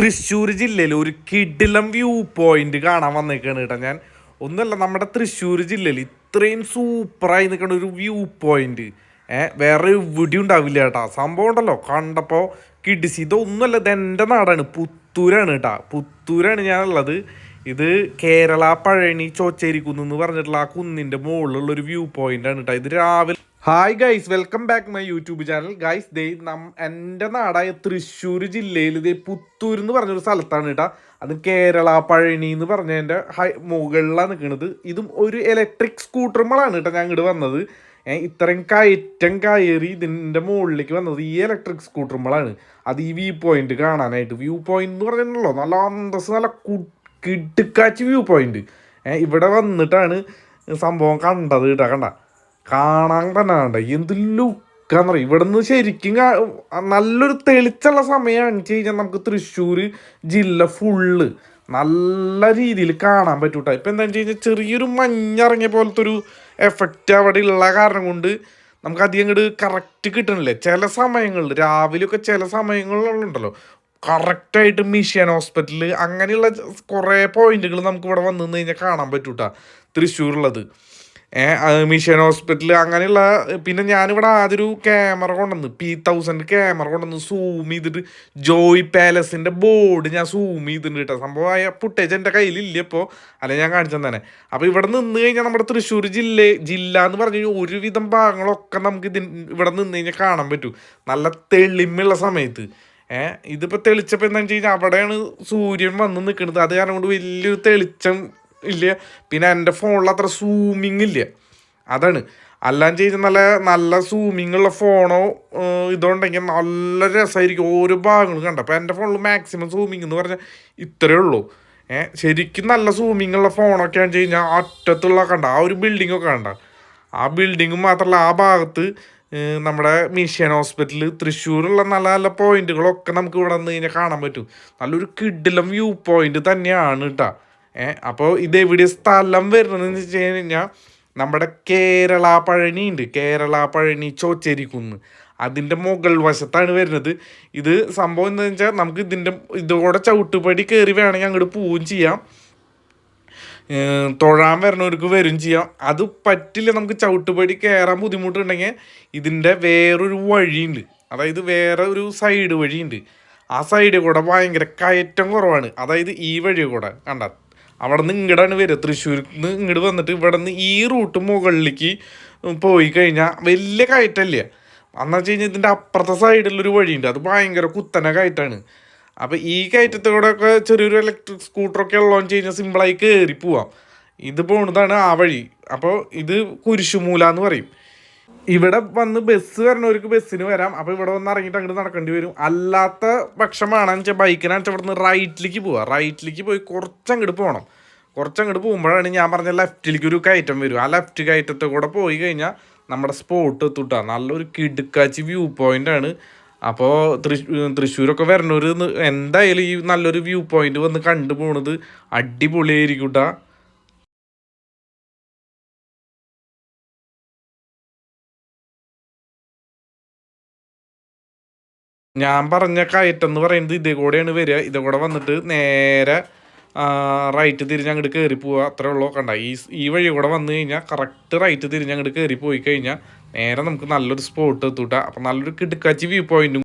തൃശ്ശൂർ ജില്ലയിൽ ഒരു കിടിലം വ്യൂ പോയിന്റ് കാണാൻ വന്നേക്കാണ് കേട്ടോ ഞാൻ. ഒന്നുമല്ല നമ്മുടെ തൃശ്ശൂർ ജില്ലയിൽ ഇത്രയും സൂപ്പറായി നിൽക്കുന്ന ഒരു വ്യൂ പോയിന്റ് ഏഹ് വേറെ എവിടെ ഉണ്ടാവില്ല കേട്ടാ. സംഭവം ഉണ്ടല്ലോ കണ്ടപ്പോൾ കിഡിസി ഇതൊന്നുമല്ല ഇത് എന്റെ നാടാണ് പുത്തൂരാണ് കേട്ടാ. പുത്തൂരാണ് ഞാനുള്ളത്. ഇത് കേരള പഴനി ചോച്ചേരിക്കുന്ന് എന്ന് പറഞ്ഞിട്ടുള്ള ആ കുന്നിന്റെ മുകളിലുള്ള ഒരു വ്യൂ ആണ് കേട്ടോ. ഇത് രാവിലെ hi guys welcome back my YouTube channel guys ദേ നം എന്റെ നാടായ തൃശ്ശൂർ ജില്ലയിൽ ദേ പുത്തൂർ എന്ന് പറഞ്ഞൊരു സ്ഥലത്താണ് കേട്ടോ. അത് കേരള പഴനി എന്ന് പറഞ്ഞതിന്റെ ഹൈ മുകളിലാണ് നിൽക്കുന്നത്. ഇതും ഒരു ഇലക്ട്രിക് സ്കൂട്ടറുമ്പോഴാണ് കേട്ടോ ഞാൻ ഇങ്ങോട്ട് വന്നത്. ഇത്രയും കയറ്റം കയറി ഇതിന്റെ മുകളിലേക്ക് വന്നത് ഈ ഇലക്ട്രിക് സ്കൂട്ടറുമ്പോഴാണ് അത് ഈ വ്യൂ പോയിന്റ് കാണാനായിട്ട്. വ്യൂ പോയിന്റ് എന്ന് പറഞ്ഞിട്ടുണ്ടല്ലോ നല്ല അന്തസ് നല്ല കു- വ്യൂ പോയിന്റ് ഇവിടെ വന്നിട്ടാണ് സംഭവം കണ്ടത് കേട്ടോ കണ്ട. കാണാൻ തന്നെ കണ്ട എന്ത് പറയും ഇവിടെ നിന്ന് ശരിക്കും നല്ലൊരു തെളിച്ചുള്ള സമയമാണ് വെച്ച് കഴിഞ്ഞാൽ നമുക്ക് തൃശ്ശൂർ ജില്ല ഫുള്ള് നല്ല രീതിയിൽ കാണാൻ പറ്റൂട്ടോ. ഇപ്പം എന്താണെന്ന് വെച്ച് കഴിഞ്ഞാൽ ചെറിയൊരു മഞ്ഞിറങ്ങിയ പോലത്തെ ഒരു എഫക്റ്റ് അവിടെ ഉള്ള കാരണം കൊണ്ട് നമുക്ക് അധികം ഇങ്ങോട്ട് കറക്റ്റ് കിട്ടണില്ല. ചില സമയങ്ങളിൽ രാവിലെയൊക്കെ ചില സമയങ്ങളിലുണ്ടല്ലോ. കറക്റ്റായിട്ട് മിഷൻ ഹോസ്പിറ്റൽ അങ്ങനെയുള്ള കുറേ പോയിന്റുകൾ നമുക്ക് ഇവിടെ വന്നു കഴിഞ്ഞാൽ കാണാൻ പറ്റൂട്ടാ തൃശ്ശൂരുള്ളത്. മിഷൻ ഹോസ്പിറ്റൽ അങ്ങനെയുള്ള പിന്നെ ഞാനിവിടെ ആദ്യം ക്യാമറ കൊണ്ടുവന്ന്. പി തൗസൻഡ് ക്യാമറ കൊണ്ടുവന്ന്. സൂം ചെയ്തിട്ട് ജോയ് പാലസിന്റെ ബോർഡ് ഞാൻ സൂം ചെയ്തിട്ടുണ്ട് കേട്ടോ സംഭവമായ ഫുട്ടേജ് എന്റെ കയ്യിലില്ല ഇപ്പോൾ അല്ല ഞാൻ കാണിച്ചത് തന്നെ അപ്പോൾ ഇവിടെ നിന്ന് കഴിഞ്ഞാൽ നമ്മുടെ തൃശ്ശൂർ ജില്ല ജില്ല എന്ന് പറഞ്ഞു കഴിഞ്ഞാൽ ഒരുവിധം ഭാഗങ്ങളൊക്കെ നമുക്ക് ഇതിൻ ഇവിടെ നിന്ന് കഴിഞ്ഞാൽ കാണാൻ പറ്റൂ. നല്ല തെളിമുള്ള സമയത്ത്. ഏഹ് ഇതിപ്പോൾ തെളിച്ചപ്പോൾ എന്താണെന്ന് വെച്ച് കഴിഞ്ഞാൽ അവിടെയാണ് സൂര്യൻ വന്ന് നിൽക്കുന്നത് അത് കാരണം കൊണ്ട് വലിയൊരു തെളിച്ചം ഇല്ല? പിന്നെ എന്റെ ഫോണിൽ അത്ര സൂമിങ് ഇല്ല. അതാണ്. അല്ലാന്ന് കഴിഞ്ഞാൽ നല്ല നല്ല സൂമിങ് ഉള്ള ഫോണോ ഇതുണ്ടെങ്കിൽ നല്ല രസമായിരിക്കും ഓരോ ഭാഗങ്ങളും കണ്ട? അപ്പോൾ എന്റെ ഫോണിൽ മാക്സിമം സൂമിങ് എന്ന് പറഞ്ഞാൽ ഇത്രയേ ഉള്ളൂ. ഏഹ് ശരിക്കും നല്ല സൂമിങ് ഉള്ള ഫോണൊക്കെ ആണെന്ന് കഴിഞ്ഞാൽ അറ്റത്തുള്ള കണ്ട? ആ ഒരു ബിൽഡിംഗ് ഒക്കെ കണ്ട? ആ ബിൽഡിങ്ങും മാത്രമല്ല ആ ഭാഗത്ത് നമ്മുടെ മിഷൻ ഹോസ്പിറ്റൽ തൃശ്ശൂരുള്ള നല്ല നല്ല പോയിന്റുകളൊക്കെ നമുക്ക് ഇവിടെ നിന്ന് കഴിഞ്ഞാൽ കാണാൻ പറ്റും. നല്ലൊരു കിഡിലം വ്യൂ പോയിന്റ് തന്നെയാണ് കേട്ടോ അപ്പോൾ ഇത് എവിടെ സ്ഥലം വരുന്നതെന്ന് വെച്ച് കഴിഞ്ഞാൽ നമ്മുടെ കേരള പഴനി ഉണ്ട് കേരള പഴനി ചോച്ചേരിക്കുന്ന്. അതിന്റെ മുകൾ വശത്താണ് വരുന്നത്. ഇത് സംഭവം എന്താണെന്ന് വെച്ചാൽ നമുക്ക് ഇതിന്റെ ഇതോടെ ചവിട്ടുപടി കയറി വേണമെങ്കിൽ അങ്ങോട്ട് പോവുകയും ചെയ്യാം. തൊഴാൻ വരണവർക്ക് വരും ചെയ്യാം. അത് പറ്റില്ല നമുക്ക് ചവിട്ടുപടി കയറാൻ ബുദ്ധിമുട്ടുണ്ടെങ്കിൽ ഇതിന്റെ വേറൊരു വഴിയുണ്ട്. അതായത് വേറെ ഒരു സൈഡ് വഴിയുണ്ട്. ആ സൈഡ് കൂടെ ഭയങ്കര കയറ്റം കുറവാണ്. അതായത് ഈ വഴി കൂടെ കണ്ട അവിടെ നിന്ന് ഇങ്ങോട്ടാണ് വരിക. തൃശ്ശൂരിൽ നിന്ന് ഇങ്ങോട്ട് വന്നിട്ട് ഇവിടെ നിന്ന് ഈ റൂട്ട് മുകളിലേക്ക് പോയി കഴിഞ്ഞാൽ വലിയ കയറ്റല്ല? അന്ന് വെച്ച് കഴിഞ്ഞാൽ ഇതിന്റെ അപ്പുറത്തെ സൈഡിലൊരു വഴിയുണ്ട്. അത് ഭയങ്കര കുത്തന കയറ്റാണ്. അപ്പോൾ ഈ കയറ്റത്തോടെ ഒക്കെ ചെറിയൊരു ഇലക്ട്രിക് സ്കൂട്ടറൊക്കെ ഉള്ളതെന്ന് കഴിഞ്ഞാൽ സിമ്പിളായി കയറി പോവാം. ഇത് പോണതാണ് ആ വഴി. അപ്പോൾ ഇത് കുരിശുമൂല എന്ന് പറയും. ഇവിടെ വന്ന് ബസ് വരണവർക്ക് ബസ്സിന് വരാം. അപ്പോൾ ഇവിടെ വന്ന് ഇറങ്ങിയിട്ട് അങ്ങോട്ട് നടക്കേണ്ടി വരും. അല്ലാത്ത പക്ഷമാണെന്ന് വെച്ചാൽ ബൈക്കിനാണെന്ന് ഇവിടെ നിന്ന് റൈറ്റിലേക്ക് പോവാം. റൈറ്റിലേക്ക് പോയി കുറച്ച് അങ്ങോട്ട് പോകണം കുറച്ച് അങ്ങോട്ട് പോകുമ്പോഴാണ് ഞാൻ പറഞ്ഞ ലെഫ്റ്റിലേക്ക് ഒരു കയറ്റം വരും. ആ ലെഫ്റ്റ് കയറ്റത്തെ കൂടെ പോയി കഴിഞ്ഞാൽ നമ്മുടെ സ്പോട്ട് എത്തൂട്ടാ. നല്ലൊരു കിടുക്കാച്ചി വ്യൂ പോയിന്റ് ആണ്. അപ്പോൾ തൃശ്ശൂർ തൃശ്ശൂരൊക്കെ വരണവർ എന്തായാലും ഈ നല്ലൊരു വ്യൂ പോയിന്റ് വന്ന് കണ്ടു പോണത് അടിപൊളിയായിരിക്കും ട്ടാ ഞാൻ പറഞ്ഞ കയറ്റം എന്ന് പറയുന്നത് ഇതേ കൂടെയാണ് വരിക. ഇതേ കൂടെ വന്നിട്ട് നേരെ റൈറ്റ് തിരിഞ്ഞ് അങ്ങോട്ട് കയറി പോവുക. അത്രേ ഉള്ളൂ. കണ്ട ഈ ഈ വഴി കൂടെ വന്നു കഴിഞ്ഞാൽ കറക്റ്റ് റൈറ്റ് തിരിഞ്ഞ് അങ്ങോട്ട് കയറി പോയി കഴിഞ്ഞാൽ നേരെ നമുക്ക് നല്ലൊരു സ്പോട്ട് എത്തൂട്ടാ. അപ്പം നല്ലൊരു കിടുക്കാച്ചി വ്യൂ പോയിന്റും